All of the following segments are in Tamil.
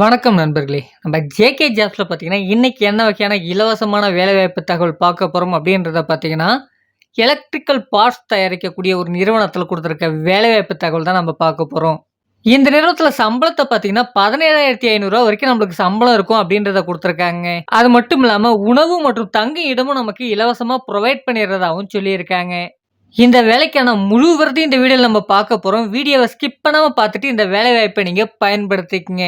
வணக்கம் நண்பர்களே! நம்ம ஜேகே ஜாப்ஸில் பார்த்தீங்கன்னா, இன்றைக்கி என்ன வகையான இலவசமான வேலைவாய்ப்பு தகவல் பார்க்க போகிறோம் அப்படின்றத பார்த்தீங்கன்னா, எலக்ட்ரிக்கல் பார்ட்ஸ் தயாரிக்கக்கூடிய ஒரு நிறுவனத்தில் கொடுத்துருக்க வேலைவாய்ப்பு தகவல் தான் நம்ம பார்க்க போகிறோம் இந்த நிறுவனத்தில் சம்பளத்தை பார்த்தீங்கன்னா, பதினேழாயிரத்தி ஐநூறுரூவா வரைக்கும் நம்மளுக்கு சம்பளம் இருக்கும் அப்படின்றத கொடுத்துருக்காங்க அது மட்டும் இல்லாமல் உணவு மற்றும் தங்கும் இடமும் நமக்கு இலவசமாக ப்ரொவைட் பண்ணிடுறதாகவும் சொல்லியிருக்காங்க. இந்த வேலைக்கான முழு விவரத்தையும் இந்த வீடியோவில் நம்ம பார்க்க போகிறோம் வீடியோவை ஸ்கிப் பண்ணாமல் பார்த்துட்டு இந்த வேலைவாய்ப்பை நீங்கள் பயன்படுத்திக்கங்க.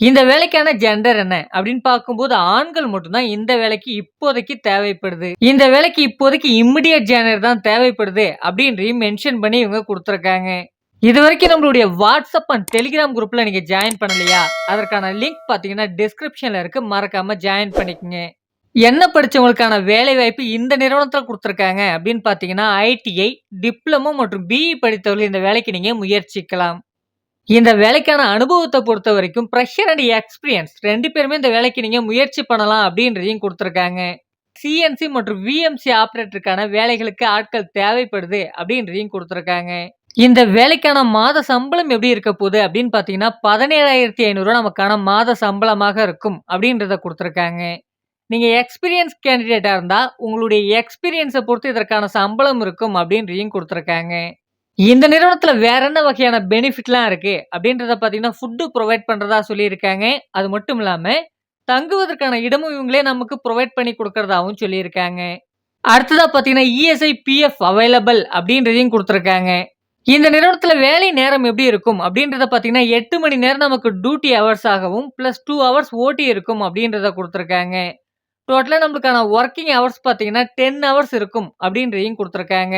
இந்த வேலைக்கான ஜெண்டர் என்ன அப்படின்னு பார்க்கும்போது ஆண்கள் மட்டும்தான் இந்த வேலைக்கு இப்போதைக்கு தேவைப்படுது. இந்த வேலைக்கு இப்போதைக்கு இம்மிடியட் ஜெனர் தான் தேவைப்படுது அப்படின்றையும் மென்ஷன் பண்ணி இவங்க கொடுத்துருக்காங்க இது வரைக்கும் நம்மளுடைய வாட்ஸ்அப் அண்ட் டெலிகிராம் குரூப்ல நீங்க ஜாயின் பண்ணலையா? அதற்கான லிங்க் பார்த்தீங்கன்னா டிஸ்கிரிப்ஷன்ல இருக்கு. மறக்காம ஜாயின் பண்ணிக்கங்க. என்ன படிச்சவங்களுக்கான வேலைவாய்ப்பு இந்த நிறுவனத்தில் கொடுத்துருக்காங்க அப்படின்னு பார்த்தீங்கன்னா, ஐடிஐ, டிப்ளமோ மற்றும் பிஇ படித்தவர்கள் இந்த வேலைக்கு நீங்க முயற்சிக்கலாம். இந்த வேலைக்கான அனுபவத்தை பொறுத்த வரைக்கும் ப்ரெஷர் அண்ட் எக்ஸ்பீரியன்ஸ் ரெண்டு பேருமே இந்த வேலைக்கு நீங்கள் முயற்சி பண்ணலாம் அப்படின்றதையும் கொடுத்துருக்காங்க. சிஎன்சி மற்றும் விஎம்சி ஆப்ரேட்டருக்கான வேலைகளுக்கு ஆட்கள் தேவைப்படுது அப்படின்றதையும் கொடுத்துருக்காங்க. இந்த வேலைக்கான மாத சம்பளம் எப்படி இருக்க போகுது அப்படின்னு பார்த்தீங்கன்னா, பதினேழாயிரத்தி ஐநூறுரூவா நமக்கான மாத சம்பளமாக இருக்கும் அப்படின்றத கொடுத்துருக்காங்க. நீங்கள் எக்ஸ்பீரியன்ஸ் கேண்டிடேட்டாக இருந்தால் உங்களுடைய எக்ஸ்பீரியன்ஸை பொறுத்து இதற்கான சம்பளம் இருக்கும் அப்படின்றதையும் கொடுத்துருக்காங்க. இந்த நிறுவனத்தில் வேற என்ன வகையான பெனிஃபிட்லாம் இருக்குது அப்படின்றத பார்த்தீங்கன்னா, ஃபுட்டு ப்ரொவைட் பண்ணுறதா சொல்லியிருக்காங்க. அது மட்டும் இல்லாமல் தங்குவதற்கான இடமும் இவங்களே நமக்கு ப்ரொவைட் பண்ணி கொடுக்கறதாகவும் சொல்லியிருக்காங்க. அடுத்ததாக பார்த்தீங்கன்னா, இஎஸ்ஐ, பிஎஃப் அவைலபிள் அப்படின்றதையும் கொடுத்துருக்காங்க. இந்த நிறுவனத்தில் வேலை நேரம் எப்படி இருக்கும்? அப்படின்றத பார்த்தீங்கன்னா, எட்டு மணி நேரம் நமக்கு டியூட்டி ஹவர்ஸ் ஆகவும், ப்ளஸ் டூ ஹவர்ஸ் ஓடி இருக்கும் அப்படின்றத கொடுத்துருக்காங்க. டோட்டலாக நம்மளுக்கான ஒர்க்கிங் ஹவர்ஸ் பார்த்தீங்கன்னா, 10 ஹவர்ஸ் இருக்கும் அப்படின்றதையும் கொடுத்துருக்காங்க.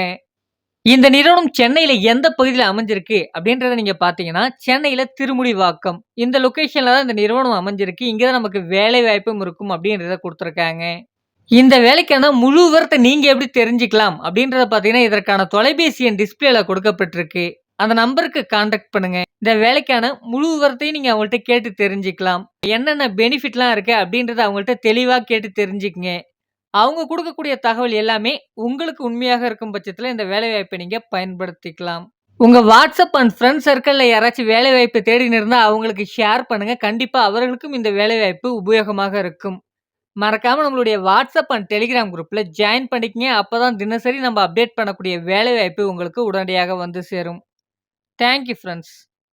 இந்த நிறுவனம் சென்னையில எந்த பகுதியில் அமைஞ்சிருக்கு அப்படின்றத நீங்க பார்த்தீங்கன்னா, சென்னையில திருமுடிவாக்கம். இந்த லொக்கேஷனில் தான் இந்த நிறுவனம் அமைஞ்சிருக்கு. இங்கே தான் நமக்கு வேலை வாய்ப்பும் இருக்கும் அப்படின்றத கொடுத்துருக்காங்க இந்த வேலைக்கான முழு விவரத்தை நீங்க எப்படி தெரிஞ்சுக்கலாம் அப்படின்றத பார்த்தீங்கன்னா, இதற்கான தொலைபேசி எண் டிஸ்பிளேல கொடுக்கப்பட்டிருக்கு. அந்த நம்பருக்கு கான்டாக்ட் பண்ணுங்க. இந்த வேலைக்கான முழு விவரத்தையும் நீங்க அவங்கள்ட்ட கேட்டு தெரிஞ்சுக்கலாம். என்னென்ன பெனிஃபிட்லாம் இருக்கு அப்படின்றத அவங்கள்ட்ட தெளிவா கேட்டு தெரிஞ்சுக்கங்க. அவங்க குடுக்கக்கூடிய தகவல் எல்லாமே உங்களுக்கு உண்மையாக இருக்கும் பட்சத்தில் இந்த வேலைவாய்ப்பை நீங்கள் பயன்படுத்திக்கலாம். உங்கள் வாட்ஸ்அப் அண்ட் ஃப்ரெண்ட்ஸ் சர்க்கிளில் யாராச்சும் வேலைவாய்ப்பு தேடின்னு இருந்தால் அவங்களுக்கு ஷேர் பண்ணுங்கள் கண்டிப்பாக அவர்களுக்கும் இந்த வேலைவாய்ப்பு உபயோகமாக இருக்கும். மறக்காமல் நம்மளுடைய வாட்ஸ்அப் அண்ட் டெலிகிராம் குரூப்பில் ஜாயின் பண்ணிக்கங்க. அப்பதான் தினசரி நம்ம அப்டேட் பண்ணக்கூடிய வேலைவாய்ப்பு உங்களுக்கு உடனடியாக வந்து சேரும். Thank you